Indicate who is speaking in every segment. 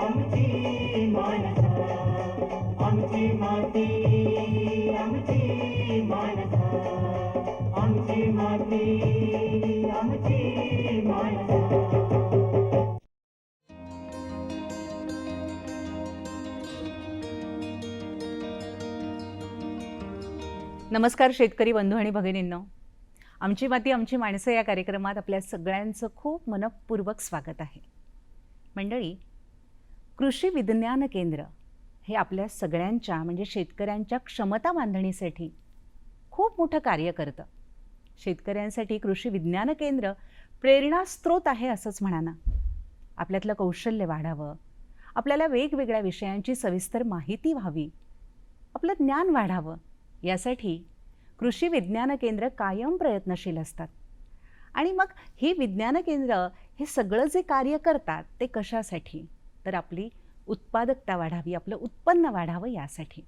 Speaker 1: आमची
Speaker 2: माणसं
Speaker 3: आमची माती आमची माणसं आमची माती आमची माणसं.
Speaker 4: नमस्कार शेतकरी बंधू आणि भगिनींनो. आमची माती आमची माणसं या कार्यक्रमात आपल्या सगळ्यांचं खूप मनपूर्वक स्वागत आहे. मंडळी कृषी विज्ञान केंद्र हे आपल्या सगळ्यांच्या म्हणजे शेतकऱ्यांच्या क्षमता बांधणीसाठी खूप मोठं कार्य करतं. शेतकऱ्यांसाठी कृषी विज्ञान केंद्र प्रेरणास्त्रोत आहे असंच म्हणा ना आपल्यातलं कौशल्य वाढावं आपल्याला वेगवेगळ्या विषयांची सविस्तर माहिती व्हावी आपलं ज्ञान वाढावं यासाठी कृषी विज्ञान केंद्र कायम प्रयत्नशील असतात. आणि मग ही विज्ञान केंद्र हे सगळं जे कार्य करतात ते कशासाठी? तर आपली उत्पादकता वाढावी आपलं उत्पन्न वाढावं यासाठी.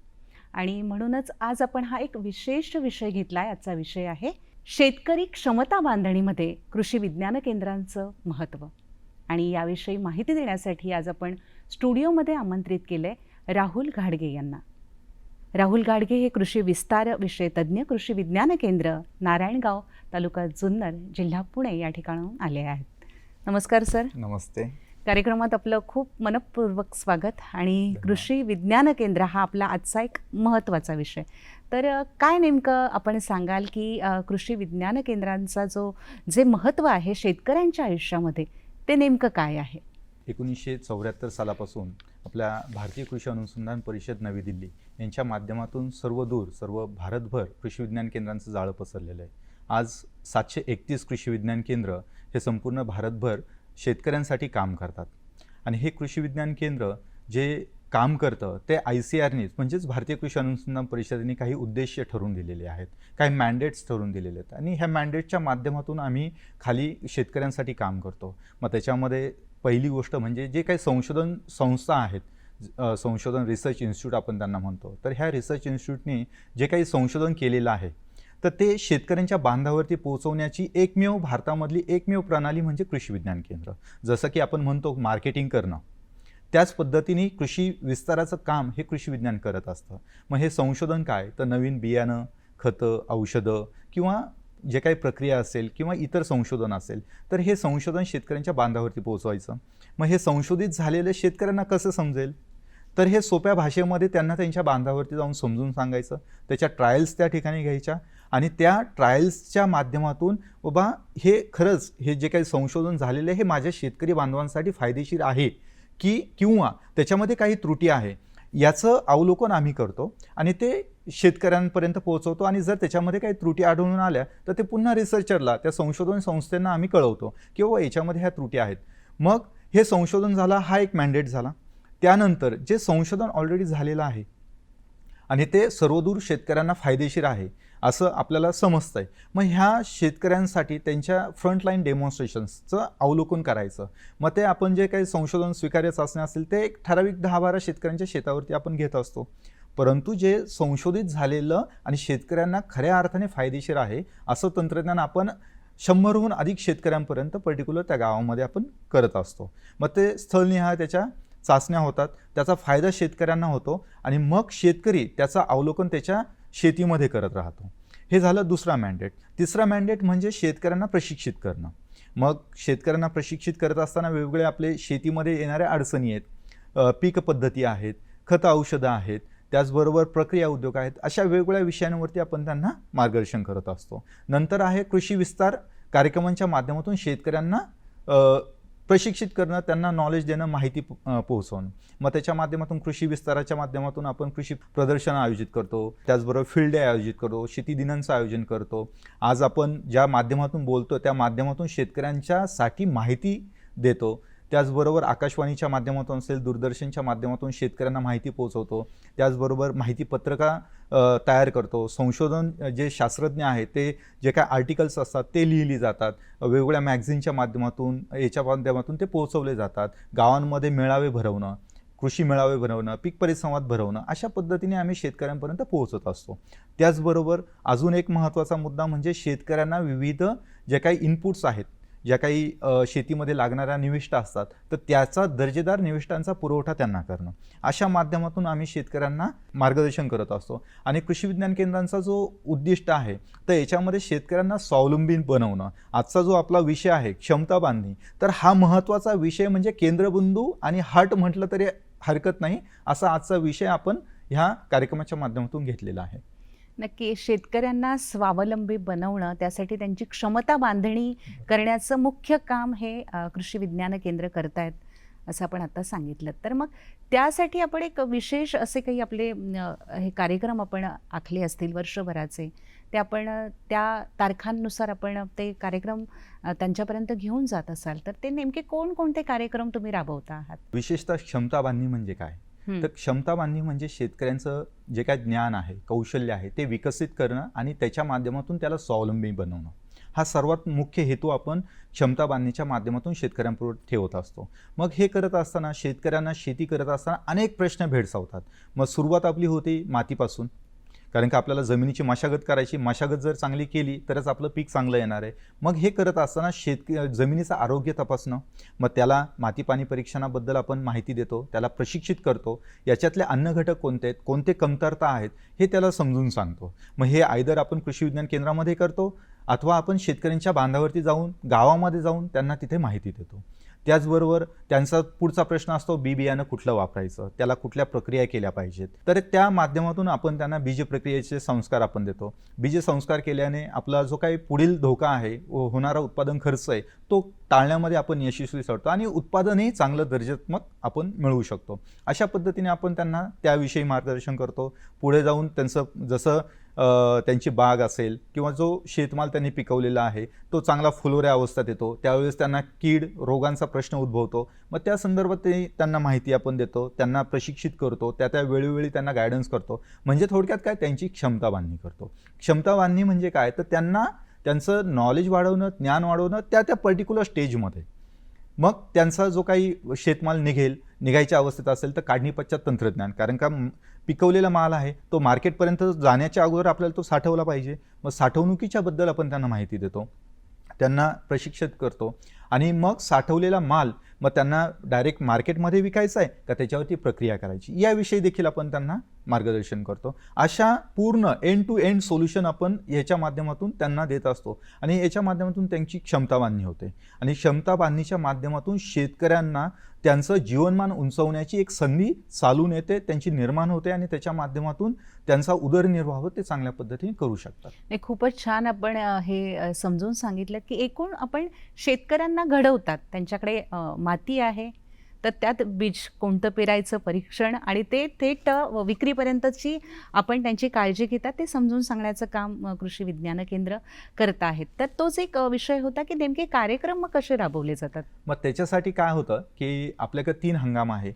Speaker 4: आणि म्हणूनच आज आपण हा एक विशेष विषय घेतला आहे आजचा विषय आहे शेतकरी क्षमता बांधणीमध्ये कृषी विज्ञान केंद्रांचं महत्त्व. आणि याविषयी माहिती देण्यासाठी आज आपण स्टुडिओमध्ये आमंत्रित केलं आहे राहुल घाडगे यांना. राहुल गाडगे हे कृषी विस्तार विषय तज्ज्ञ कृषी विज्ञान केंद्र नारायणगाव तालुका जुन्नर जिल्हा पुणे या ठिकाणाहून आले आहेत. नमस्कार सर.
Speaker 5: नमस्ते.
Speaker 4: कार्यक्रमात आपलं खूप मनपूर्वक स्वागत आणि कृषी विज्ञान केंद्र हा आपला आजचा एक महत्त्वाचा विषय. तर काय नेमकं आपण सांगाल की कृषी विज्ञान केंद्रांचा जो जे महत्त्व आहे शेतकऱ्यांच्या आयुष्यामध्ये ते नेमकं काय आहे?
Speaker 5: एकोणीसशे चौऱ्याहत्तर सालापासून आपल्या भारतीय कृषी अनुसंधान परिषद नवी दिल्ली यांच्या माध्यमातून सर्व दूर सर्व भारतभर कृषी विज्ञान केंद्रांचं जाळं पसरलेलं आहे. आज सातशे एकतीस कृषी विज्ञान केंद्र हे संपूर्ण भारतभर शेतकऱ्यांसाठी काम करतात. आणि हे कृषी विज्ञान केंद्र जे काम करतं ते आय सी आरनीच म्हणजेच भारतीय कृषी अनुसंधान परिषदेने काही उद्देश ठरवून दिलेले आहेत काही मॅन्डेट्स ठरवून दिलेले आहेत. आणि ह्या मॅन्डेटच्या माध्यमातून आम्ही खाली शेतकऱ्यांसाठी काम करतो. मग त्याच्यामध्ये पहिली गोष्ट म्हणजे जे काही संशोधन संस्था आहेत संशोधन रिसर्च इन्स्टिट्यूट आपण त्यांना म्हणतो. तर ह्या रिसर्च इन्स्टिट्यूटने जे काही संशोधन केलेलं आहे तर ते शेतकऱ्यांच्या बांधावरती पोहोचवण्याची एकमेव भारतामधली एकमेव प्रणाली म्हणजे कृषी विज्ञान केंद्र. जसं की आपण म्हणतो मार्केटिंग करणं. त्याच पद्धतीने कृषी विस्ताराचं काम हे कृषी विज्ञान करत असतं. मग हे संशोधन काय? तर नवीन बियाणं खतं औषधं किंवा जे काही प्रक्रिया असेल किंवा इतर संशोधन असेल तर हे संशोधन शेतकऱ्यांच्या बांधावरती पोहोचवायचं. मग हे संशोधित झालेलं शेतकऱ्यांना कसं समजेल? तर हे सोप्या भाषेमध्ये त्यांना त्यांच्या बांधावरती जाऊन समजून सांगायचं. त्याच्या ट्रायल्स त्या ठिकाणी घ्यायच्या. आणि त्या ट्रायल्सच्या माध्यमातून बाबा हे खरंच हे जे काही संशोधन झालेलं आहे हे माझ्या शेतकरी बांधवांसाठी फायदेशीर आहे की किंवा त्याच्यामध्ये काही त्रुटी आहे याचं अवलोकन आम्ही करतो आणि ते शेतकऱ्यांपर्यंत पोहोचवतो आणि जर त्याच्यामध्ये काही त्रुटी आढळून आल्या तर ते पुन्हा रिसर्चरला त्या संशोधन संस्थेंना आम्ही कळवतो की बाबा याच्यामध्ये ह्या त्रुटी आहेत. मग हे संशोधन झाला हा एक मॅन्डेट झाला. त्यानंतर जे संशोधन ऑलरेडी झालेलं आहे आणि ते सर्वदूर शेतकऱ्यांना फायदेशीर आहे असं आपल्याला समजतं आहे मग ह्या शेतकऱ्यांसाठी त्यांच्या फ्रंटलाईन डेमॉन्स्ट्रेशन्सचं अवलोकन करायचं. मग ते आपण जे काही संशोधन स्वीकार्य चाचण्या असतील ते एक ठराविक दहा बारा शेतकऱ्यांच्या शेतावरती आपण घेत असतो. परंतु जे संशोधित झालेलं आणि शेतकऱ्यांना खऱ्या अर्थाने फायदेशीर आहे असं तंत्रज्ञान आपण शंभरहून अधिक शेतकऱ्यांपर्यंत पर्टिक्युलर त्या गावामध्ये आपण करत असतो. मग ते स्थळनिहाय त्याच्या चाचण्या होतात त्याचा फायदा शेतकऱ्यांना होतो आणि मग शेतकरी त्याचं अवलोकन त्याच्या शेतीमध्ये करत राहतो. हे झालं दुसरा मॅन्डेट तिसरा मॅन्डेट म्हणजे शेतकऱ्यांना प्रशिक्षित करणं. मग शेतकऱ्यांना प्रशिक्षित करत असताना वेगवेगळे आपले शेतीमध्ये येणाऱ्या अडचणी आहेत. पीक पद्धती आहेत खतं औषधं आहेत त्याचबरोबर प्रक्रिया उद्योग आहेत. अशा वेगवेगळ्या विषयांवरती आपण त्यांना मार्गदर्शन करत असतो. नंतर आहे कृषी विस्तार कार्यक्रमांच्या माध्यमातून शेतकऱ्यांना प्रशिक्षित करणं त्यांना नॉलेज देणं माहिती पोहोचवणं. मग त्याच्या माध्यमातून कृषी विस्ताराच्या माध्यमातून आपण कृषी प्रदर्शन आयोजित करतो. त्याचबरोबर फील्ड डे आयोजित करतो शेती दिनांचं आयोजन करतो. आज आपण ज्या माध्यमातून बोलतो त्या माध्यमातून शेतकऱ्यांच्यासाठी माहिती देतो. त्याचबरोबर आकाशवाणीच्या माध्यमातून असेल दूरदर्शनच्या माध्यमातून शेतकऱ्यांना माहिती पोहोचवतो. त्याचबरोबर माहिती पत्रका तयार करतो. संशोधन जे शास्त्रज्ञ आहेत ते जे काय आर्टिकल्स असतात ते लिहिली जातात. वेगवेगळ्या मॅगझिनच्या माध्यमातून याच्या माध्यमातून ते पोहोचवले जातात. गावांमध्ये मेळावे भरवणं कृषी मेळावे भरवणं पीक परिसंवाद भरवणं अशा पद्धतीने आम्ही शेतकऱ्यांपर्यंत पोहोचत असतो. त्याचबरोबर अजून एक महत्त्वाचा मुद्दा म्हणजे शेतकऱ्यांना विविध जे काही इनपुट्स आहेत ज्या काही शेतीमध्ये लागणाऱ्या निविष्ठा असतात तर त्याचा दर्जेदार निविष्ठांचा पुरवठा त्यांना करणं. अशा माध्यमातून आम्ही शेतकऱ्यांना मार्गदर्शन करत असतो. आणि कृषी विज्ञान केंद्रांचा जो उद्दिष्ट आहे तर याच्यामध्ये शेतकऱ्यांना स्वावलंबी बनवणं आजचा जो आपला विषय आहे क्षमता बांधणी तर हा महत्त्वाचा विषय म्हणजे केंद्रबिंदू आणि हार्ट म्हटलं तरी हरकत नाही असा आजचा विषय आपण ह्या कार्यक्रमाच्या माध्यमातून घेतलेला आहे.
Speaker 4: नक्की शेतकऱ्यांना स्वावलंबी बनवणं त्यासाठी त्यांची क्षमता बांधणी करण्याचं मुख्य काम हे कृषी विज्ञान केंद्र करतायत असं आपण आता सांगितलं. तर मग त्यासाठी आपण एक विशेष असे काही आपले हे कार्यक्रम आपण आखले असतील वर्षभराचे ते आपण त्या तारखांनुसार आपण ते कार्यक्रम त्यांच्यापर्यंत घेऊन जात असाल तर ते नेमके कोणकोणते कार्यक्रम तुम्ही राबवता आहात?
Speaker 5: विशेषतः क्षमता बांधणी म्हणजे काय? तर क्षमता बांधणी म्हणजे शेतकऱ्यांचं जे काय ज्ञान आहे कौशल्य आहे ते विकसित करणं आणि त्याच्या माध्यमातून त्याला स्वावलंबी बनवणं. हा सर्वात मुख्य हेतू आपण क्षमता बांधणीच्या माध्यमातून शेतकऱ्यांपुढे ठेवत असतो. मग हे करत असताना शेतकऱ्यांना शेती करत असताना अनेक प्रश्न भेडसावतात. मग सुरुवात आपली होती मातीपासून. कारण का आपल्याला जमिनीची मशागत करायची मशागत जर चांगली केली तरच आपलं पीक चांगलं येणार आहे. मग हे करत असताना शेतक जमिनीचं आरोग्य तपासणं मग त्याला माती पाणी परीक्षणाबद्दल आपण माहिती देतो त्याला प्रशिक्षित करतो याच्यातले अन्न घटक कोणते आहेत कोणते कमतरता आहेत हे त्याला समजून सांगतो. मग हे आयदर आपण कृषी विज्ञान केंद्रामध्ये करतो अथवा आपण शेतकऱ्यांच्या बांधावरती जाऊन गावामध्ये जाऊन त्यांना तिथे माहिती देतो. त्याचबरोबर त्यांचा पुढचा प्रश्न असतो बी बियाणं कुठलं वापरायचं? त्याला कुठल्या प्रक्रिया केल्या पाहिजेत? तर त्या माध्यमातून आपण त्यांना बीज प्रक्रियेचे संस्कार आपण देतो. बीज संस्कार केल्याने आपला जो काही पुढील धोका आहे व होणारा उत्पादन खर्च आहे तो टाळण्यामध्ये आपण यशस्वी ठरतो आणि उत्पादनही चांगलं दर्जात्मक आपण मिळवू शकतो. अशा पद्धतीने आपण त्यांना त्याविषयी मार्गदर्शन करतो. पुढे जाऊन त्यांचं जसं त्यांची बाग असेल किंवा जो शेतमाल त्यांनी पिकवलेला आहे तो चांगला फुलोऱ्या अवस्थेत येतो. त्यावेळेस त्यांना कीड रोगांचा प्रश्न उद्भवतो. मग त्या संदर्भात ते त्यांना माहिती आपण देतो त्यांना प्रशिक्षित करतो त्या त्या वेळोवेळी त्यांना गायडन्स करतो. म्हणजे थोडक्यात काय? त्यांची क्षमता बांधणी करतो. क्षमता बांधणी म्हणजे काय? तर त्यांना त्यांचं नॉलेज वाढवणं ज्ञान वाढवणं त्या त्या पर्टिक्युलर स्टेजमध्ये मग त्यांचा जो काही शेतमाल निघेल निघायच्या अवस्थेत असेल तर काढणी पश्चात तंत्रज्ञान. कारण का? पिकवलेला माल आहे तो मार्केटपर्यंत जाण्याच्या अगोदर आपल्याला तो साठवला पाहिजे. मग साठवणुकीच्या बद्दल आपण त्यांना माहिती देतो. त्यांना प्रशिक्षित करतो. आणि मग साठवलेला माल मग त्यांना डायरेक्ट मार्केटमध्ये विकायचा आहे का त्याच्यावरती प्रक्रिया करायची? याविषयी देखील आपण त्यांना मार्गदर्शन करतो. अशा पूर्ण एंड टू एंड सोल्युशन आपण याच्या माध्यमातून त्यांना देत असतो. आणि याच्या माध्यमातून त्यांची क्षमता बांधणी होते. आणि क्षमता बांधणीच्या माध्यमातून शेतकऱ्यांना त्यांचं जीवनमान उंचवण्याची एक संधी चालून येते त्यांची निर्माण होते आणि त्याच्या माध्यमातून त्यांचा उदरनिर्वाह ते चांगल्या पद्धतीने करू शकतात.
Speaker 4: नाही खूपच छान आपण हे समजून सांगितलं की एकूण आपण शेतकऱ्यांना घडवतात. त्यांच्याकडे माती आहे तर त्यात बीज कोणतं पेरायचं परीक्षण आणि ते थेट विक्रीपर्यंतची आपण त्यांची काळजी घेतात ते समजून सांगण्याचं काम कृषी विज्ञान केंद्र करत आहेत. तर तोच एक विषय होता की नेमके कार्यक्रम मग कसे राबवले जातात?
Speaker 5: मग त्याच्यासाठी काय होतं की आपल्याकडे तीन हंगाम आहे.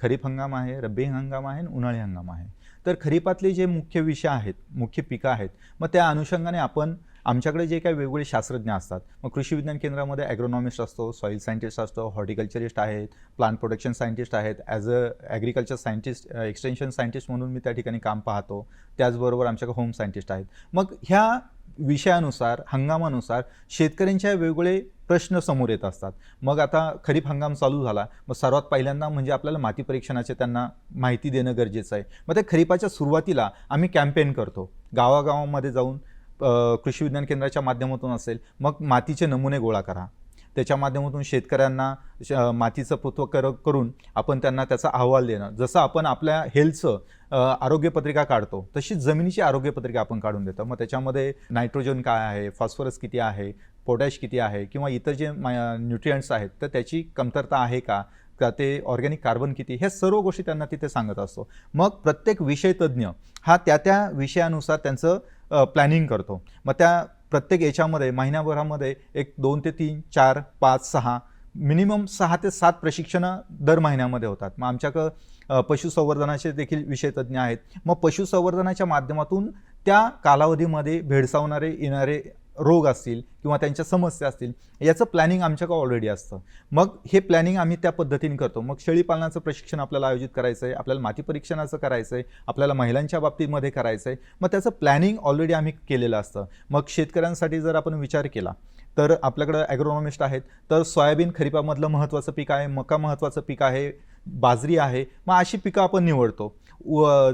Speaker 5: खरीप हंगाम आहे रब्बी हंगाम आहे आणि उन्हाळी हंगाम आहे. तर खरीपातले जे मुख्य विषय आहेत मुख्य पिकं आहेत मग त्या अनुषंगाने आपण आमच्याकडे जे काही वेगवेगळे शास्त्रज्ञ असतात मग कृषी विज्ञान केंद्रामध्ये ॲग्रोनॉमिस्ट असतो सॉईल सायंटिस्ट असतो हॉर्टिकल्चरिस्ट आहेत प्लांट प्रोडक्शन सायंटिस्ट आहेत as a agriculture scientist extension scientist म्हणून मी त्या ठिकाणी काम पाहतो. त्याचबरोबर आमच्याकडे होम सायंटिस्ट आहेत. मग ह्या विषयानुसार हंगामानुसार शेतकऱ्यांच्या वेगवेगळे प्रश्न समोर येत असतात. मग आता खरीप हंगाम चालू झाला मग सर्वात पहिल्यांदा म्हणजे आपल्याला माती परीक्षणाचे त्यांना माहिती देणं गरजेचं आहे. मग त्या खरीपाच्या सुरुवातीला आम्ही कॅम्पेन करतो. गावागावामध्ये जाऊन कृषी विज्ञान केंद्राच्या माध्यमातून असेल मग मातीचे नमुने गोळा करा. त्याच्या माध्यमातून शेतकऱ्यांना श- मातीचं पृथ्वकर करून आपण त्यांना त्याचा अहवाल देणं. जसं आपण आपल्या हेल्थचं आरोग्यपत्रिका काढतो तशीच जमिनीची आरोग्यपत्रिका आपण काढून देतो. मग त्याच्यामध्ये नायट्रोजन काय आहे फॉस्फरस किती आहे पोटॅश किती आहे किंवा इतर जे न्यूट्रियंट्स आहेत तर त्याची कमतरता आहे का का ते ऑर्गॅनिक कार्बन किती ह्या सर्व गोष्टी त्यांना तिथे सांगत असतो. मग प्रत्येक विषय तज्ज्ञ हा त्या त्या विषयानुसार त्यांचं प्लॅनिंग करतो. मग त्या प्रत्येक याच्यामध्ये महिन्याभरामध्ये एक दोन ते तीन चार पाच सहा मिनिमम सहा ते सात प्रशिक्षणं दर महिन्यामध्ये होतात. मग आमच्याकडं पशुसंवर्धनाचे देखील विषयतज्ञ आहेत. मग पशुसंवर्धनाच्या माध्यमातून त्या कालावधीमध्ये भेडसावणारे येणारे रोग असतील किंवा त्यांच्या समस्या असतील याचं प्लॅनिंग आमच्याकडे ऑलरेडी असतं. मग हे प्लॅनिंग आम्ही त्या पद्धतीने करतो. मग शेळीपालनाचं प्रशिक्षण आपल्याला आयोजित करायचं आहे आपल्याला माती परीक्षणाचं करायचं आहे आपल्याला महिलांच्या बाबतीमध्ये करायचं आहे मग त्याचं प्लॅनिंग ऑलरेडी आम्ही केलेलं असतं. मग शेतकऱ्यांसाठी जर आपण विचार केला तर आपल्याकडं ॲग्रोनॉमिस्ट आहेत तर सोयाबीन खरीपामधलं महत्त्वाचं पीक आहे मका महत्त्वाचं पीक आहे बाजरी आहे मग अशी पिकं आपण निवडतो.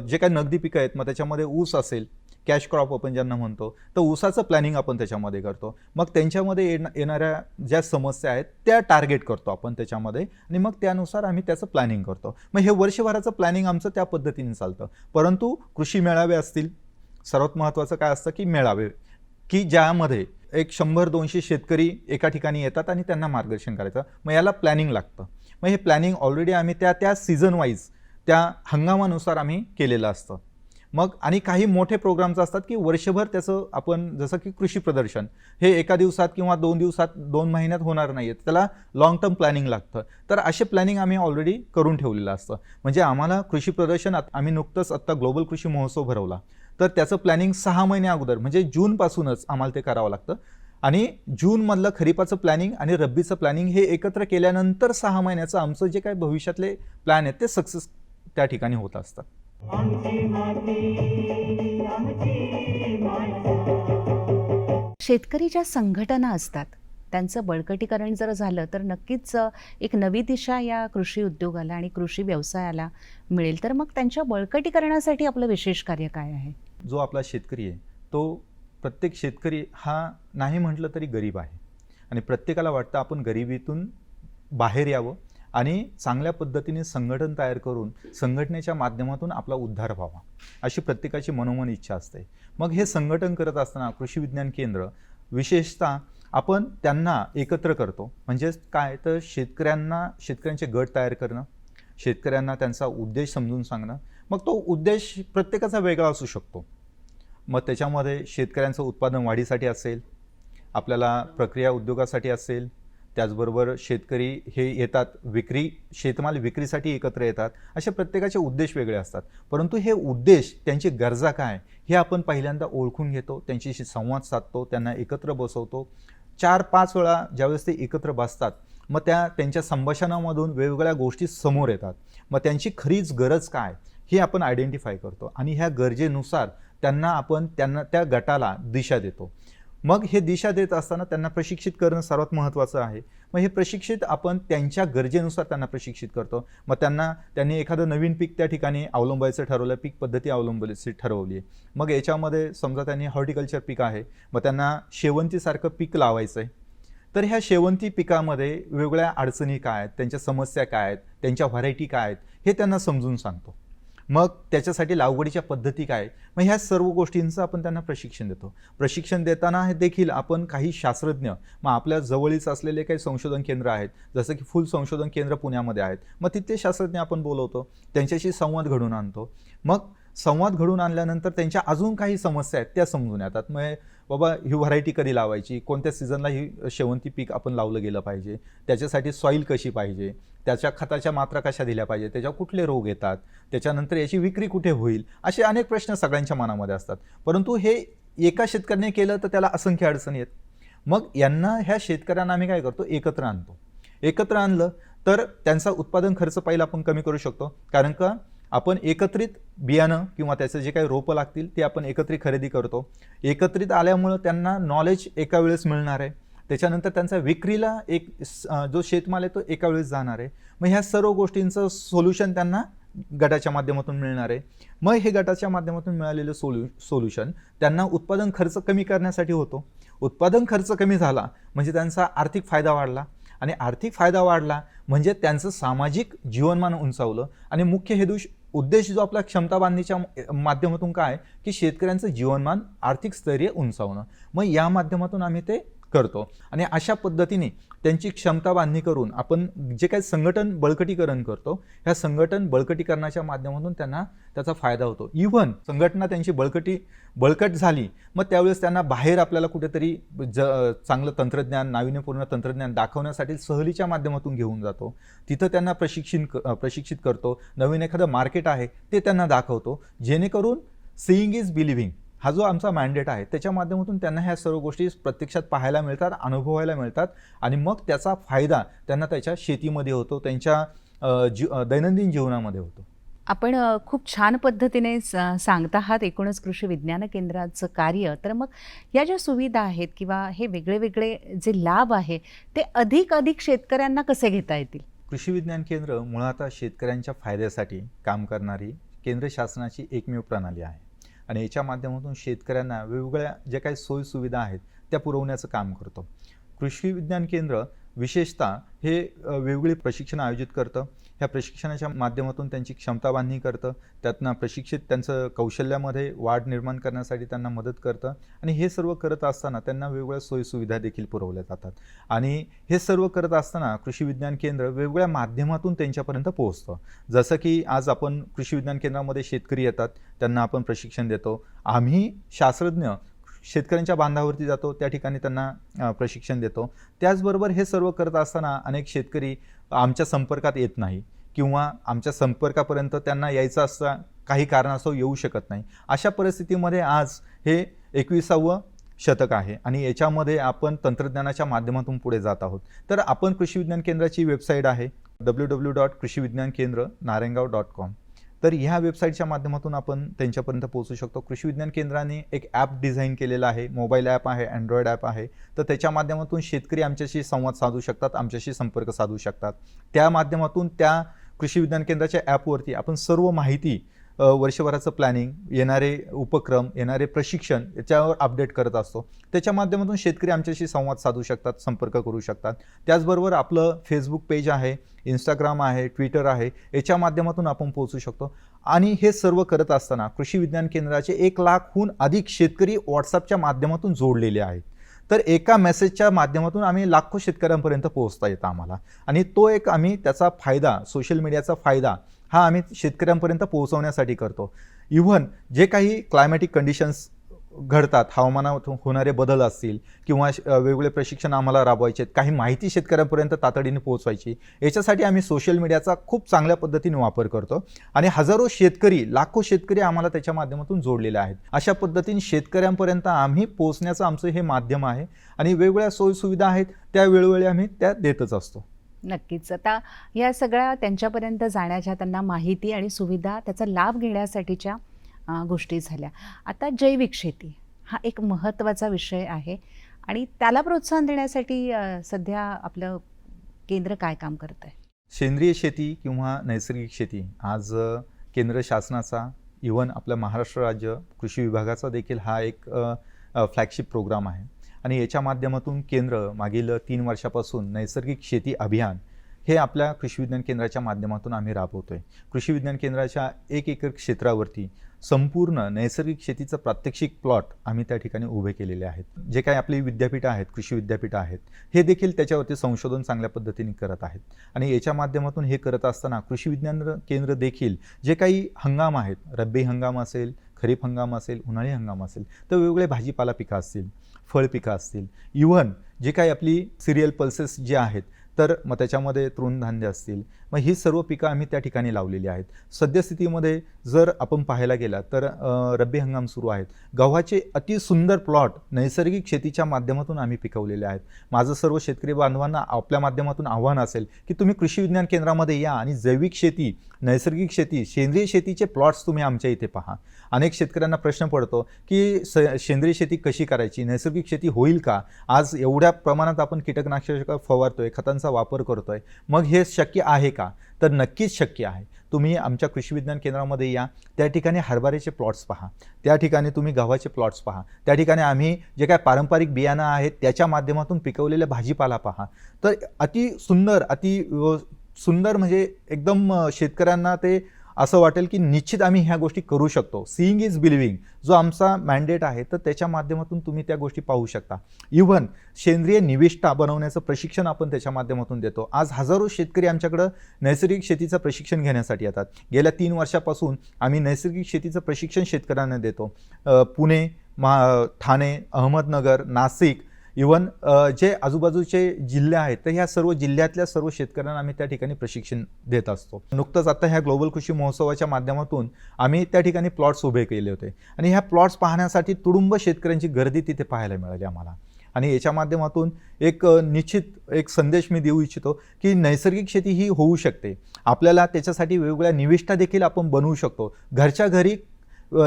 Speaker 5: जे काही नगदी पिकं आहेत मग त्याच्यामध्ये ऊस असेल कॅश क्रॉप आपण ज्यांना म्हणतो तर ऊसाचं प्लॅनिंग आपण त्याच्यामध्ये करतो. मग त्यांच्यामध्ये येण येणाऱ्या ज्या समस्या आहेत त्या टार्गेट करतो आपण त्याच्यामध्ये आणि मग त्यानुसार आम्ही त्याचं प्लॅनिंग करतो. मग हे वर्षभराचं प्लॅनिंग आमचं त्या पद्धतीने चालतं. परंतु कृषी मेळावे असतील. सर्वात महत्त्वाचं काय असतं की मेळावे की ज्यामध्ये एक शंभर दोनशे शेतकरी एका ठिकाणी येतात आणि त्यांना मार्गदर्शन करायचं. मग याला प्लॅनिंग लागतं. मग हे प्लॅनिंग ऑलरेडी आम्ही त्या त्या सीझन वाईज त्या हंगामानुसार आम्ही केलेलं असतं. मग आणि काही मोठे प्रोग्राम्स असतात की वर्षभर त्याचं आपण जसं की कृषी प्रदर्शन हे एका दिवसात किंवा दोन दिवसात दोन महिन्यात होणार नाही आहे त्याला लाँग टर्म प्लॅनिंग लागतं. तर असे प्लॅनिंग आम्ही ऑलरेडी करून ठेवलेलं असतं. म्हणजे आम्हाला कृषी प्रदर्शन आम्ही नुकतंच आत्ता ग्लोबल कृषी महोत्सव भरवला. तर त्याचं प्लॅनिंग सहा महिने अगोदर म्हणजे जूनपासूनच आम्हाला ते करावं लागतं. आणि जूनमधलं खरीपाचं प्लॅनिंग आणि रब्बीचं प्लॅनिंग हे एकत्र केल्यानंतर सहा महिन्याचं आमचं जे काही भविष्यातले प्लॅन आहेत ते सक्सेस त्या ठिकाणी होत असतात.
Speaker 4: शेतकरी ज्या संघटना असतात त्यांचं बळकटीकरण जर झालं तर नक्कीच एक नवी दिशा या कृषी उद्योगाला आणि कृषी व्यवसायाला मिळेल. तर मग त्यांच्या बळकटीकरणासाठी आपलं विशेष कार्य काय आहे?
Speaker 5: जो आपला शेतकरी आहे तो प्रत्येक शेतकरी हा नाही म्हटलं तरी गरीब आहे. आणि प्रत्येकाला वाटतं आपण गरिबीतून बाहेर यावं. आणि चांगल्या पद्धतीने संघटन तयार करून संघटनेच्या माध्यमातून आपला उद्धार व्हावा अशी प्रत्येकाची मनोमन इच्छा असते. मग हे संघटन करत असताना कृषी विज्ञान केंद्र विशेषतः आपण त्यांना एकत्र करतो. म्हणजेच काय? तर शेतकऱ्यांना शेतकऱ्यांचे गट तयार करणं शेतकऱ्यांना त्यांचा उद्देश समजून सांगणं. मग तो उद्देश प्रत्येकाचा वेगळा असू शकतो. मग त्याच्यामध्ये शेतकऱ्यांचं उत्पादन वाढीसाठी असेल आपल्याला प्रक्रिया उद्योगासाठी असेल त्याचबरोबर शेतकरी हे येतात विक्री शेतमाल विक्रीसाठी एकत्र येतात असे प्रत्येकाचे उद्देश वेगळे असतात. परंतु हे उद्देश त्यांची गरजा काय हे आपण पहिल्यांदा ओळखून घेतो त्यांच्याशी संवाद साधतो त्यांना एकत्र बसवतो. चार पाच वेळा ज्यावेळेस ते एकत्र बसतात मग त्या त्यांच्या संभाषणामधून वेगवेगळ्या गोष्टी समोर येतात. मग त्यांची खरीच गरज काय हे आपण आयडेंटिफाय करतो आणि ह्या गरजेनुसार त्यांना आपण त्यांना त्या गटाला दिशा देतो. मग हे दिशा देत असताना त्यांना प्रशिक्षित करणं सर्वात महत्त्वाचं आहे. मग हे प्रशिक्षित आपण त्यांच्या गरजेनुसार त्यांना प्रशिक्षित करतो. मग त्यांना त्यांनी एखादं नवीन पीक त्या ठिकाणी अवलंबायचं ठरवलं पीक पद्धती अवलंबायची ठरवली. आहे मग याच्यामध्ये समजा त्यांनी हॉर्टिकल्चर पीक आहे मग त्यांना शेवंतीसारखं पीक लावायचं आहे तर ह्या शेवंती पिकामध्ये वेगवेगळ्या अडचणी काय आहेत त्यांच्या समस्या काय आहेत त्यांच्या व्हरायटी काय आहेत हे त्यांना समजून सांगतो. मग त्याच्यासाठी लागवडीच्या पद्धती काय? मग ह्या सर्व गोष्टींचं आपण त्यांना प्रशिक्षण देतो. प्रशिक्षण देताना हे देखील आपण काही शास्त्रज्ञ मग आपल्या जवळीच असलेले काही संशोधन केंद्र आहेत जसं की फुल संशोधन केंद्र पुण्यामध्ये आहेत मग तिथले शास्त्रज्ञ आपण बोलवतो त्यांच्याशी संवाद घडून आणतो. मग संवाद घडून आणल्यानंतर त्यांच्या अजून काही समस्या आहेत त्या समजून येतात. मग बाबा ही व्हरायटी कधी लावायची? कोणत्या सीझनला ही शेवंती पीक आपण लावलं गेलं पाहिजे? त्याच्यासाठी सॉईल कशी पाहिजे? त्याच्या खताच्या मात्रा कशा दिल्या पाहिजे? त्याच्यावर कुठले रोग येतात? त्याच्यानंतर याची विक्री कुठे होईल? असे अनेक प्रश्न सगळ्यांच्या मनामध्ये असतात. परंतु हे एका शेतकऱ्याने केलं तर त्याला असंख्य अडचणी आहेत. मग यांना ह्या शेतकऱ्यांना आम्ही काय करतो? एकत्र आणतो. एकत्र आणलं तर त्यांचा उत्पादन खर्च पहिला आपण कमी करू शकतो. कारण का? आपण एकत्रित बियाणं किंवा त्याचं जे काही रोपं लागतील ते आपण एकत्रित खरेदी करतो. एकत्रित आल्यामुळं त्यांना नॉलेज एका वेळेस मिळणार आहे. त्याच्यानंतर त्यांचा विक्रीला एक स- जो शेतमाल आहे तो एका वेळेस जाणार आहे. मग ह्या सर्व गोष्टींचं सोल्युशन त्यांना गटाच्या माध्यमातून मिळणार आहे. मग हे गटाच्या माध्यमातून मिळालेलं सोल्यू सोल्युशन त्यांना उत्पादन खर्च कमी करण्यासाठी होतो. उत्पादन खर्च कमी झाला म्हणजे त्यांचा आर्थिक फायदा वाढला आणि आर्थिक फायदा वाढला म्हणजे त्यांचं सामाजिक जीवनमान उंचावलं. आणि मुख्य हेतू उद्देश जो आपला क्षमता बांधणीच्या माध्यमातून काय? की शेतकऱ्यांचं जीवनमान आर्थिक स्तरीय उंचावणं. मग या माध्यमातून आम्ही ते करतो. आणि अशा पद्धतीने त्यांची क्षमता बांधणी करून आपण जे काही संघटन बळकटीकरण करतो ह्या संघटन बळकटीकरणाच्या माध्यमातून त्यांना त्याचा फायदा होतो. इव्हन संघटना त्यांची बळकटी बळकट झाली मग त्यावेळेस त्यांना बाहेर आपल्याला कुठेतरी ज चांगलं तंत्रज्ञान नाविन्यपूर्ण तंत्रज्ञान दाखवण्यासाठी सहलीच्या माध्यमातून घेऊन जातो. तिथं त्यांना प्रशिक्षण क- प्रशिक्षित करतो. नवीन एखादं मार्केट आहे ते त्यांना दाखवतो. जेणेकरून सीईंग इज बिलिव्हिंग हा जो आमचा मॅन्डेट आहे त्याच्या माध्यमातून त्यांना ह्या सर्व गोष्टी प्रत्यक्षात पाहायला मिळतात अनुभवायला मिळतात आणि मग त्याचा फायदा त्यांना त्याच्या शेतीमध्ये होतो त्यांच्या जी दैनंदिन जीवनामध्ये होतो.
Speaker 4: आपण खूप छान पद्धतीने सांगत आहात एकूणच कृषी विज्ञान केंद्राचं कार्य. तर मग या ज्या सुविधा आहेत किंवा हे वेगळे वेगळे जे लाभ आहे ते अधिक अधिक शेतकऱ्यांना कसे घेता येतील?
Speaker 5: कृषी विज्ञान केंद्र मुळात शेतकऱ्यांच्या फायद्यासाठी काम करणारी केंद्र शासनाची एकमेव प्रणाली आहे. आणि याच्या माध्यमातून शेतकऱ्यांना वेगवेगळ्या ज्या काही सोयीसुविधा आहेत त्या पुरवण्याचं काम करतो. कृषी विज्ञान केंद्र विशेषतः हे वेगवेगळे वेगवेगळी प्रशिक्षण आयोजित करतं. ह्या प्रशिक्षणाच्या माध्यमातून त्यांची क्षमता बांधणी करतं. त्यातनं प्रशिक्षित त्यांचं कौशल्यामध्ये वाढ निर्माण करण्यासाठी त्यांना मदत करतं. आणि हे सर्व करत असताना त्यांना वेगवेगळ्या सोयीसुविधा देखील पुरवल्या जातात. आणि हे सर्व करत असताना कृषी विज्ञान केंद्र वेगवेगळ्या माध्यमातून त्यांच्यापर्यंत पोहोचतं. जसं की आज आपण कृषी विज्ञान केंद्रामध्ये शेतकरी येतात त्यांना आपण प्रशिक्षण देतो. आम्ही शास्त्रज्ञ शेतकऱ्यांच्या बांधावरती जातो त्या ठिकाणी त्यांना प्रशिक्षण देतो. त्याचबरोबर हे सर्व करत असताना अनेक शेतकरी आमच्या संपर्कात येत नाही किंवा आमच्या संपर्कापर्यंत त्यांना यायचं असता काही कारणास्तव येऊ शकत नाही. अशा परिस्थितीमध्ये आज हे एकविसावं शतक आहे आणि याच्यामध्ये आपण तंत्रज्ञानाच्या माध्यमातून पुढे जात आहोत. तर आपण कृषी विज्ञान केंद्राची वेबसाईट आहे डब्ल्यू डब्ल्यू डॉट कृषी विज्ञान केंद्र नारायणगाव डॉट कॉम. तर ह्या वेबसाईटच्या माध्यमातून आपण त्यांच्यापर्यंत पोहोचू शकतो. कृषी विज्ञान केंद्राने एक ॲप डिझाईन केलेला आहे. मोबाईल ॲप आहे अँड्रॉइड ॲप आहे. तर त्याच्या माध्यमातून शेतकरी आमच्याशी संवाद साधू शकतात आमच्याशी संपर्क साधू शकतात. त्या माध्यमातून त्या कृषी विज्ञान केंद्राच्या ॲपवरती आपण सर्व माहिती वर्षभराचं प्लॅनिंग येणारे उपक्रम येणारे प्रशिक्षण याच्यावर अपडेट करत असतो. त्याच्या माध्यमातून शेतकरी आमच्याशी संवाद साधू शकतात संपर्क करू शकतात. त्याचबरोबर आपलं फेसबुक पेज आहे इंस्टाग्राम आहे ट्विटर आहे याच्या माध्यमातून आपण पोहोचू शकतो. आणि हे सर्व करत असताना कृषी विज्ञान केंद्राचे एक लाखहून अधिक शेतकरी व्हॉट्सअपच्या माध्यमातून जोडलेले आहेत. तर एका मेसेजच्या माध्यमातून आम्ही लाखो शेतकऱ्यांपर्यंत पोहोचता येतं आम्हाला. आणि तो एक आम्ही त्याचा फायदा सोशल मीडियाचा फायदा हा आम्ही शेतकऱ्यांपर्यंत पोहोचवण्यासाठी करतो. इव्हन जे काही क्लायमॅटिक कंडिशन्स घडतात हवामानात होणारे बदल असतील किंवा श- वेगवेगळे प्रशिक्षण आम्हाला राबवायचे आहेत काही माहिती शेतकऱ्यांपर्यंत तातडीने पोहोचवायची याच्यासाठी आम्ही सोशल मीडियाचा खूप चांगल्या पद्धतीने वापर करतो. आणि हजारो शेतकरी लाखो शेतकरी आम्हाला त्याच्या माध्यमातून जोडलेले आहेत. अशा पद्धतीने शेतकऱ्यांपर्यंत आम्ही पोहोचण्याचं आमचं हे माध्यम आहे. आणि वेगवेगळ्या सोयीसुविधा आहेत त्या वेळोवेळी आम्ही त्या देतच असतो.
Speaker 4: नक्कीच. आता या सगळ्या त्यांच्यापर्यंत जाण्याच्या त्यांना माहिती आणि सुविधा त्याचा लाभ घेण्यासाठीच्या गोष्टी झाल्या. आता जैविक शेती हा एक महत्त्वाचा विषय आहे आणि त्याला प्रोत्साहन देण्यासाठी सध्या आपलं केंद्र काय काम करत आहे
Speaker 5: सेंद्रिय शेती किंवा नैसर्गिक शेती आज केंद्र शासनाचा इवन आपल्या महाराष्ट्र राज्य कृषी विभागाचा देखील हा एक फ्लॅगशिप प्रोग्राम आहे. आणि याच्या माध्यमातून केंद्र मागील तीन वर्षापासून नैसर्गिक शेती अभियान हे आपल्या कृषी विज्ञान केंद्राच्या माध्यमातून आम्ही राबवतोय. कृषी विज्ञान केंद्राच्या एक एकर क्षेत्रावरती संपूर्ण नैसर्गिक शेतीचं प्रात्यक्षिक प्लॉट आम्ही त्या ठिकाणी उभे केलेले आहेत. जे काही आपली विद्यापीठं आहेत कृषी विद्यापीठं आहेत हे देखील त्याच्यावरती संशोधन चांगल्या पद्धतीने करत आहेत. आणि याच्या माध्यमातून हे करत असताना कृषी विज्ञान केंद्र देखील जे काही हंगाम आहेत रब्बी हंगाम असेल खरीप हंगाम असेल उन्हाळी हंगाम असेल तर वेगवेगळे भाजीपाला पिकं असतील. फळ पिकं असतील. इव्हन जे काही आपली सिरियल पल्सेस जे आहेत तर मग त्याच्यामध्ये तृणधान्य असतील. मग ही सर्व पिकं आम्ही त्या ठिकाणी लावलेली आहेत. सद्यस्थितीमध्ये जर आपण पाहायला गेला तर रब्बी हंगाम सुरू आहेत. गव्हाचे अति सुंदर प्लॉट नैसर्गिक शेतीच्या माध्यमातून आम्ही पिकवलेले आहेत. माझं सर्व शेतकरी बांधवांना आपल्या माध्यमातून आव्हान असेल की तुम्ही कृषी विज्ञान केंद्रामध्ये या आणि जैविक शेती नैसर्गिक शेती सेंद्रिय शेतीचे प्लॉट्स तुम्ही आमच्या इथे पहा. अनेक शेतकऱ्यांना प्रश्न पडतो की स सेंद्रिय शेती कशी करायची? नैसर्गिक शेती होईल का? आज एवढ्या प्रमाणात आपण कीटकनाशक फवारतोय खतांचा वापर करतोय. मग हे शक्य आहे का? तर नक्कीच शक्य आहे. तुम्ही आमच्या कृषी विज्ञान केंद्रामध्ये या. त्या ठिकाणी हरभऱ्याचे प्लॉट्स पहा. त्या ठिकाणी तुम्ही गव्हाचे प्लॉट्स पहा. त्या ठिकाणी आम्ही जे काय पारंपरिक बियाणं आहेत त्याच्या माध्यमातून पिकवलेल्या भाजीपाला पहा. तर अति सुंदर अति सुंदर म्हणजे एकदम शेतकऱ्यांना ते असं वाटेल की निश्चित आम्ही ह्या गोष्टी करू शकतो. सीईंग इज बिलिव्हिंग जो आमचा मॅन्डेट आहे तर त्याच्या माध्यमातून तुम्ही त्या गोष्टी पाहू शकता. इव्हन सेंद्रिय निविष्ठा बनवण्याचं प्रशिक्षण आपण त्याच्या माध्यमातून देतो. आज हजारो शेतकरी आमच्याकडं नैसर्गिक शेतीचं प्रशिक्षण घेण्यासाठी येतात. गेल्या तीन वर्षापासून आम्ही नैसर्गिक शेतीचं प्रशिक्षण शेतकऱ्यांना देतो. पुणे मा ठाणे अहमदनगर नाशिक इवन जे आजूबाजूचे जिल्हे आहेत तर ह्या सर्व जिल्ह्यातल्या सर्व शेतकऱ्यांना आम्ही त्या ठिकाणी प्रशिक्षण देत असतो. नुकतंच आता ह्या ग्लोबल कृषी महोत्सवाच्या माध्यमातून आम्ही त्या ठिकाणी प्लॉट्स उभे केले होते. आणि ह्या प्लॉट्स पाहण्यासाठी तुडुंब शेतकऱ्यांची गर्दी तिथे पाहायला मिळाली आम्हाला. आणि याच्या माध्यमातून एक निश्चित एक संदेश मी देऊ इच्छितो की नैसर्गिक शेती ही होऊ शकते. आपल्याला त्याच्यासाठी वेगवेगळ्या निविष्ठा देखील आपण बनवू शकतो. घरच्या घरी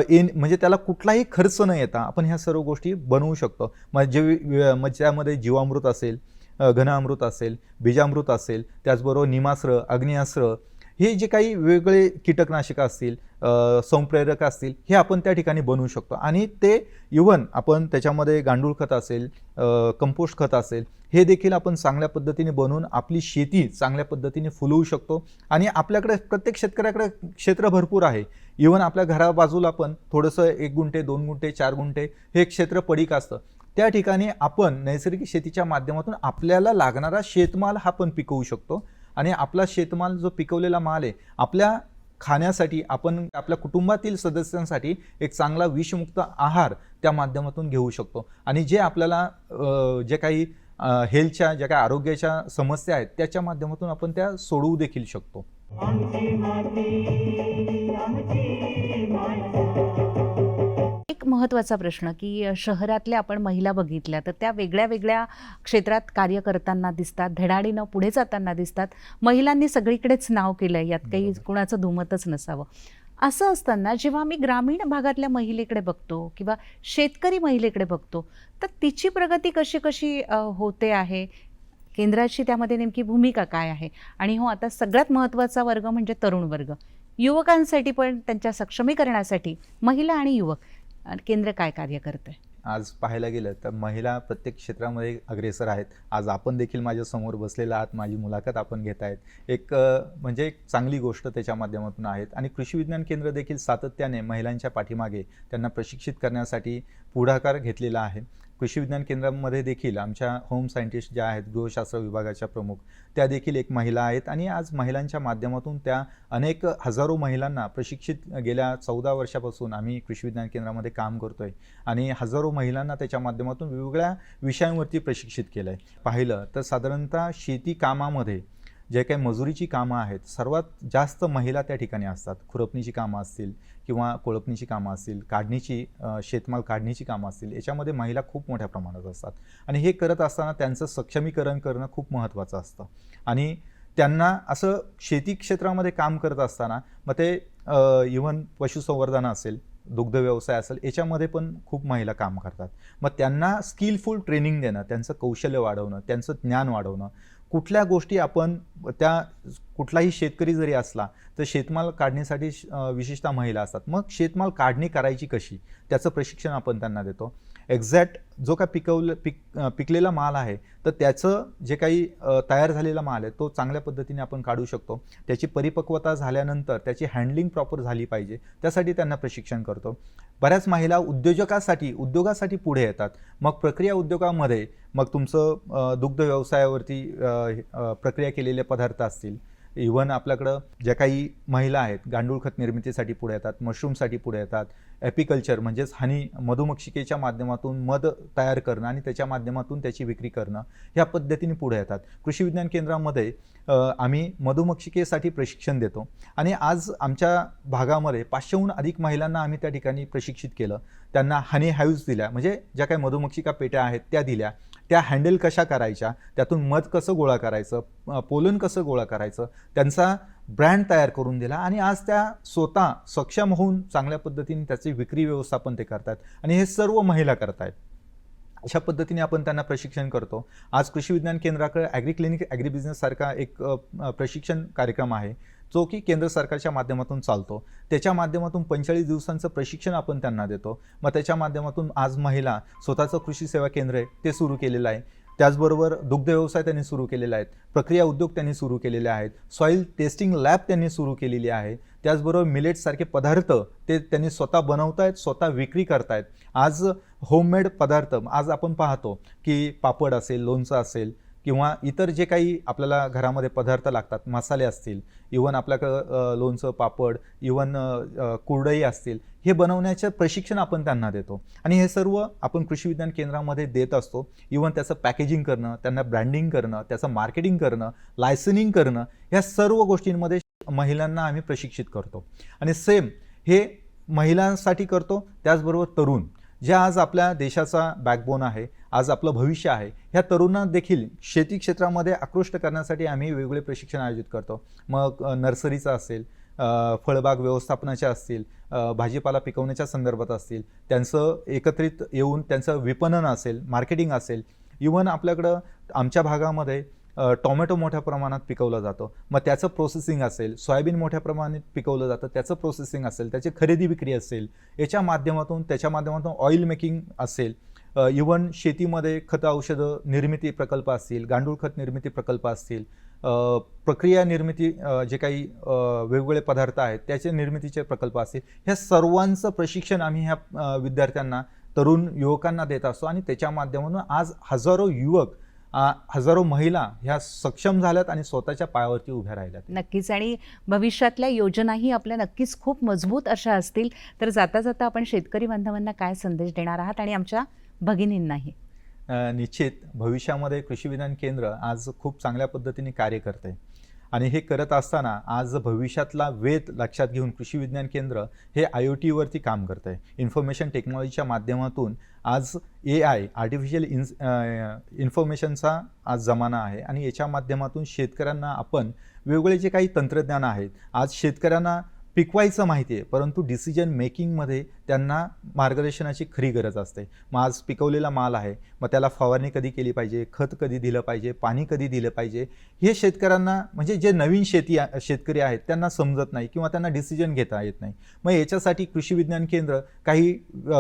Speaker 5: इन म्हणजे त्याला कुठलाही खर्च न येता आपण ह्या सर्व गोष्टी बनवू शकतो. म्हणजे मग त्यामध्ये जीवामृत असेल घनामृत असेल बीजामृत असेल त्याचबरोबर निमास्त्र अग्निअस्त्र हे जे काही वेगवेगळे कीटकनाशकं असतील संप्रेरक असतील हे आपण त्या ठिकाणी बनवू शकतो. आणि ते इवन आपण त्याच्यामध्ये गांडूळ खत असेल कंपोस्ट खत असेल हे देखील आपण चांगल्या पद्धतीने बनवून आपली शेती चांगल्या पद्धतीने फुलवू शकतो. आणि आपल्याकडे प्रत्येक शेतकऱ्याकडे क्षेत्र भरपूर आहे. इवन आपल्या घराबाजूला पण थोडंसं एक गुंठे दोन गुंठे चार गुंठे हे क्षेत्र पडीक असतं. त्या ठिकाणी आपण नैसर्गिक शेतीच्या माध्यमातून आपल्याला लागणारा शेतमाल हा पण पिकवू शकतो. आणि आपला शेतमाल जो पिकवलेला माल आहे आपल्या खाण्यासाठी आपण आपल्या कुटुंबातील सदस्यांसाठी एक चांगला विषमुक्त आहार त्या माध्यमातून घेऊ शकतो. आणि जे आपल्याला जे काही हेल्थच्या ज्या काही आरोग्याच्या समस्या आहेत त्याच्या माध्यमातून आपण त्या सोडवू देखील शकतो.
Speaker 4: एक महत्त्वाचा प्रश्न की शहरातल्या आपण महिला बघितल्या तर त्या वेगळ्या वेगळ्या क्षेत्रात कार्य करताना दिसतात धडाडीनं पुढे जाताना दिसतात. महिलांनी सगळीकडेच नाव केलं आहे यात काही. कुणाचं दुमतच नसावं. असं असताना जेव्हा आम्ही ग्रामीण भागातल्या महिलेकडे बघतो किंवा शेतकरी महिलेकडे बघतो तर तिची प्रगती कशी कशी होते आहे? केंद्राची त्यामध्ये नेमकी भूमिका काय आहे? आणि हो आता सगळ्यात महत्त्वाचा वर्ग म्हणजे तरुण वर्ग. युवकांसाठी पण त्यांच्या सक्षमीकरणासाठी महिला आणि युवक केंद्र काय कार्य करतं आहे
Speaker 5: आज पाहायला गेलं तर महिला प्रत्येक क्षेत्रामध्ये अग्रेसर आहेत. आज आपण देखील माझ्यासमोर बसलेला आहात. माझी मुलाखत आपण घेत आहेत. एक म्हणजे एक चांगली गोष्ट त्याच्या माध्यमातून आहेत. आणि कृषी विज्ञान केंद्र देखील सातत्याने महिलांच्या पाठीमागे त्यांना प्रशिक्षित करण्यासाठी पुढाकार घेतलेला आहे. कृषी विज्ञान केंद्रामध्ये देखील आमच्या होम सायंटिस्ट ज्या आहेत गृहशास्त्र विभागाच्या प्रमुख त्या देखील एक महिला आहेत. आणि आज महिलांच्या माध्यमातून त्या अनेक हजारो महिलांना प्रशिक्षित गेल्या चौदा वर्षापासून आम्ही कृषी विज्ञान केंद्रामध्ये काम करतोय. आणि हजारो महिलांना त्याच्या माध्यमातून वेगवेगळ्या विषयांवरती प्रशिक्षित केलं आहे पाहिलं तर साधारणतः शेती कामामध्ये जे काही मजुरीची कामं आहेत सर्वात जास्त महिला त्या ठिकाणी असतात. खुरपणीची कामं असतील किंवा कोळपणीची कामं असतील काढणीची शेतमाल काढणीची कामं असतील याच्यामध्ये महिला खूप मोठ्या प्रमाणात असतात. आणि हे करत असताना त्यांचं सक्षमीकरण करणं खूप महत्त्वाचं असतं. आणि त्यांना असं शेती क्षेत्रामध्ये काम करत असताना मग ते इव्हन पशुसंवर्धन असेल दुग्ध व्यवसाय असेल याच्यामध्ये पण खूप महिला काम करतात. मग त्यांना स्किलफुल ट्रेनिंग देणं त्यांचं कौशल्य वाढवणं त्यांचं ज्ञान वाढवणं कुठल्या गोष्टी आपण त्या कुठलाही शेतकरी जरी असला तर शेतमाल काढण्यासाठी श- विशेषतः महिला असतात. मग शेतमाल काढणी करायची कशी? त्याचं प्रशिक्षण आपण त्यांना देतो. एक्झॅक्ट जो काय पिकवलं पिक पिकलेला माल आहे तर त्याचं जे काही तयार झालेला माल आहे तो चांगल्या पद्धतीने आपण काढू शकतो. त्याची परिपक्वता झाल्यानंतर त्याची हँडलिंग प्रॉपर झाली पाहिजे त्यासाठी त्यांना प्रशिक्षण करतो. बऱ्याच महिला उद्योजकासाठी उद्योगासाठी पुढे येतात. मग प्रक्रिया उद्योगामध्ये मग तुमचं दुग्ध व्यवसायावरती प्रक्रिया केलेले पदार्थ असतील इव्हन आपल्याकडं ज्या काही महिला आहेत गांडूळ खत निर्मितीसाठी पुढे येतात मशरूमसाठी पुढे येतात ॲपिकल्चर म्हणजेच हनी मधुमक्षिकेच्या माध्यमातून मध तयार करणं आणि त्याच्या माध्यमातून त्याची विक्री करणं ह्या पद्धतीने पुढे येतात. कृषी विज्ञान केंद्रामध्ये आम्ही मधुमक्षिकेसाठी प्रशिक्षण देतो. आणि आज आमच्या भागामध्ये पाचशेहून अधिक महिलांना आम्ही त्या ठिकाणी प्रशिक्षित केलं. त्यांना हनी हाईव्स दिल्या. म्हणजे ज्या काही मधुमक्षिका पेट्या आहेत त्या दिल्या. त्या हँडल कशा करायच्या? त्यातून मध कसं गोळा करायचं? पोलन कसं गोळा करायचं? त्यांचा ब्रँड तयार करून दिला आणि आज त्या स्वतः सक्षम होऊन चांगल्या पद्धतीने त्याची विक्री व्यवस्थापन ते करतात आणि हे सर्व महिला करतायत. अशा पद्धतीने आपण त्यांना प्रशिक्षण करतो. आज कृषी विज्ञान केंद्राकडे ॲग्री क्लिनिक ॲग्री बिझनेससारखा एक प्रशिक्षण कार्यक्रम आहे. जो की केंद्र सरकारच्या माध्यमातून चालतो. त्याच्या माध्यमातून पंचेचाळीस दिवसांचं प्रशिक्षण आपण त्यांना देतो. मग त्याच्या माध्यमातून आज महिला स्वतःचं कृषी सेवा केंद्र आहे ते सुरू केलेलं आहे. त्याचबरोबर दुग्ध व्यवसाय त्यांनी सुरू केलेले आहेत प्रक्रिया उद्योग त्यांनी सुरू केलेले आहेत सॉईल टेस्टिंग लॅब त्यांनी सुरू केलेली आहे. त्याचबरोबर मिलेटसारखे पदार्थ ते त्यांनी स्वतः बनवतायत स्वतः विक्री करतायत. आज होममेड पदार्थ आज आपण पाहतो की पापड असेल लोणचं असेल किंवा इतर जे काही आपल्याला घरामध्ये पदार्थ लागतात मसाले असतील इवन आपल्याकडं लोणचं पापड इवन कुरडई असतील हे बनवण्याचं प्रशिक्षण आपण त्यांना देतो. आणि हे सर्व आपण कृषी विज्ञान केंद्रामध्ये देत असतो. इवन त्याचं पॅकेजिंग करणं त्यांना ब्रँडिंग करणं त्याचं मार्केटिंग करणं लायसनिंग करणं ह्या सर्व गोष्टींमध्ये महिलांना आम्ही प्रशिक्षित करतो. आणि सेम हे महिलांसाठी करतो त्याचबरोबर तरुण. जे आज आपल्या देशाचा बॅकबोन आहे आज आपलं भविष्य आहे. ह्या तरुणांना देखील शेती क्षेत्रामध्ये आकृष्ट करण्यासाठी आम्ही वेगवेगळे प्रशिक्षण आयोजित करतो. मग नर्सरीचं असेल फळबाग व्यवस्थापनाच्या असतील भाजीपाला पिकवण्याच्या संदर्भात असतील त्यांचं एकत्रित येऊन त्यांचं विपणन असेल मार्केटिंग असेल इवन आपल्याकडं आमच्या भागामध्ये टोमॅटो मोठ्या प्रमाणात पिकवलं जातं. मग त्याचं प्रोसेसिंग असेल सोयाबीन मोठ्या प्रमाणात पिकवलं जातं त्याचं प्रोसेसिंग असेल त्याची खरेदी विक्री असेल याच्या माध्यमातून त्याच्या माध्यमातून ऑइल मेकिंग असेल इवन शेतीमध्ये खतं औषधं निर्मिती प्रकल्प असतील गांडूळ खत निर्मिती प्रकल्प असतील प्रक्रिया निर्मिती जे काही वेगवेगळे पदार्थ आहेत त्याचे निर्मितीचे प्रकल्प असतील. ह्या सर्वांचं प्रशिक्षण आम्ही ह्या विद्यार्थ्यांना तरुण युवकांना देत असतो आणि त्याच्या माध्यमातून आज हजारो युवक हजारो महिला ह्या सक्षम झाल्यात आणि स्वतःच्या पायावरती उभ्या राहिल्यात.
Speaker 4: नक्कीच. आणि भविष्यातल्या योजनाही आपल्या नक्कीच खूप मजबूत अशा असतील. तर जाता जाता आपण शेतकरी बांधवांना काय संदेश देणार आहात? आणि आमच्या भगिनींनाही.
Speaker 5: निश्चित. भविष्यामध्ये कृषी विज्ञान केंद्र आज खूप चांगल्या पद्धतीने कार्य करते आणि हे करत असताना आज भविष्यातला वेध लक्षात घेऊन कृषी विज्ञान केंद्र हे आय ओ टीवरती काम करतं आहे इन्फॉर्मेशन टेक्नॉलॉजीच्या माध्यमातून आज ए आय आर्टिफिशियल इन्स इन्फॉर्मेशनचा आज जमाना आहे. आणि याच्या माध्यमातून शेतकऱ्यांना आपण वेगवेगळे जे काही तंत्रज्ञान आहेत आज शेतकऱ्यांना पिकवायचं माहिती आहे परंतु डिसिजन मेकिंगमध्ये त्यांना मार्गदर्शनाची खरी गरज असते. मग आज पिकवलेला माल आहे मग त्याला फवारणी कधी केली पाहिजे खत कधी दिलं पाहिजे पाणी कधी दिलं पाहिजे हे शेतकऱ्यांना म्हणजे जे नवीन शेती शेतकरी आहेत त्यांना समजत नाही किंवा त्यांना डिसिजन घेता येत नाही. मग याच्यासाठी कृषी विज्ञान केंद्र काही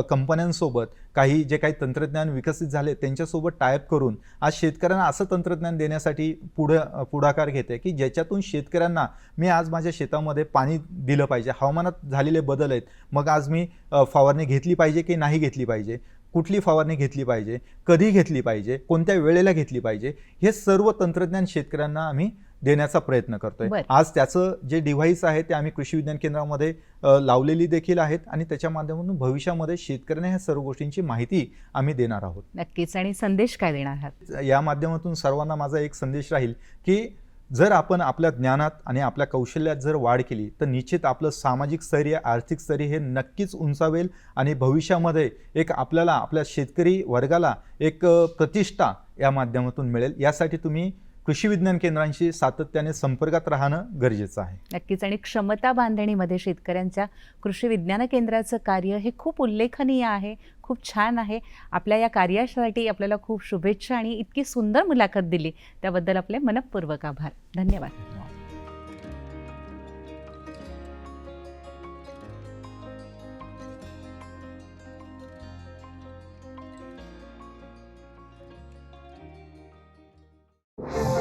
Speaker 5: कंपन्यांसोबत काही जे काही तंत्रज्ञान विकसित झाले त्यांच्यासोबत टायप करून आज शेतकऱ्यांना असं तंत्रज्ञान देण्यासाठी पुढं पुढाकार घेते की ज्याच्यातून शेतकऱ्यांना मी आज माझ्या शेतामध्ये पाणी दिलं पाहिजे हवामानात झालेले बदल आहेत मग आज मी फवारणी घेतली पाहिजे की नाही घेतली पाहिजे कुठली फवारणी घेतली पाहिजे कधी घेतली पाहिजे कोणत्या वेळेला घेतली पाहिजे हे सर्व तंत्रज्ञान शेतकऱ्यांना आम्ही देण्याचा प्रयत्न करतोय. आज त्याचं जे डिव्हाइस आहे ते आम्ही कृषी विज्ञान केंद्रामध्ये लावलेली देखील आहेत आणि त्याच्या माध्यमातून भविष्यामध्ये शेतकऱ्यांना ह्या सर्व गोष्टींची माहिती आम्ही देणार आहोत.
Speaker 4: नक्कीच. आणि संदेश काय देणार आहात?
Speaker 5: या माध्यमातून सर्वांना माझा एक संदेश राहील की जर आपण आपल्या ज्ञानात आणि आपल्या कौशल्यात जर वाढ केली तर निश्चित आपलं सामाजिक स्थैर्य आर्थिक स्थैर्य हे नक्कीच उंचावेल आणि भविष्यामध्ये एक आपल्याला आपल्या शेतकरी वर्गाला एक प्रतिष्ठा या माध्यमातून मिळेल. यासाठी तुम्ही कृषी विज्ञान केंद्रांशी सातत्याने संपर्कात राहणं गरजेचं आहे.
Speaker 4: नक्कीच. आणि क्षमता बांधणीमध्ये शेतकऱ्यांच्या कृषी विज्ञान केंद्राचं कार्य हे खूप उल्लेखनीय आहे खूप छान आहे. आपल्या या कार्यासाठी आपल्याला खूप शुभेच्छा आणि इतकी सुंदर मुलाखत दिली. त्याबद्दल आपले मनपूर्वक आभार. धन्यवाद. you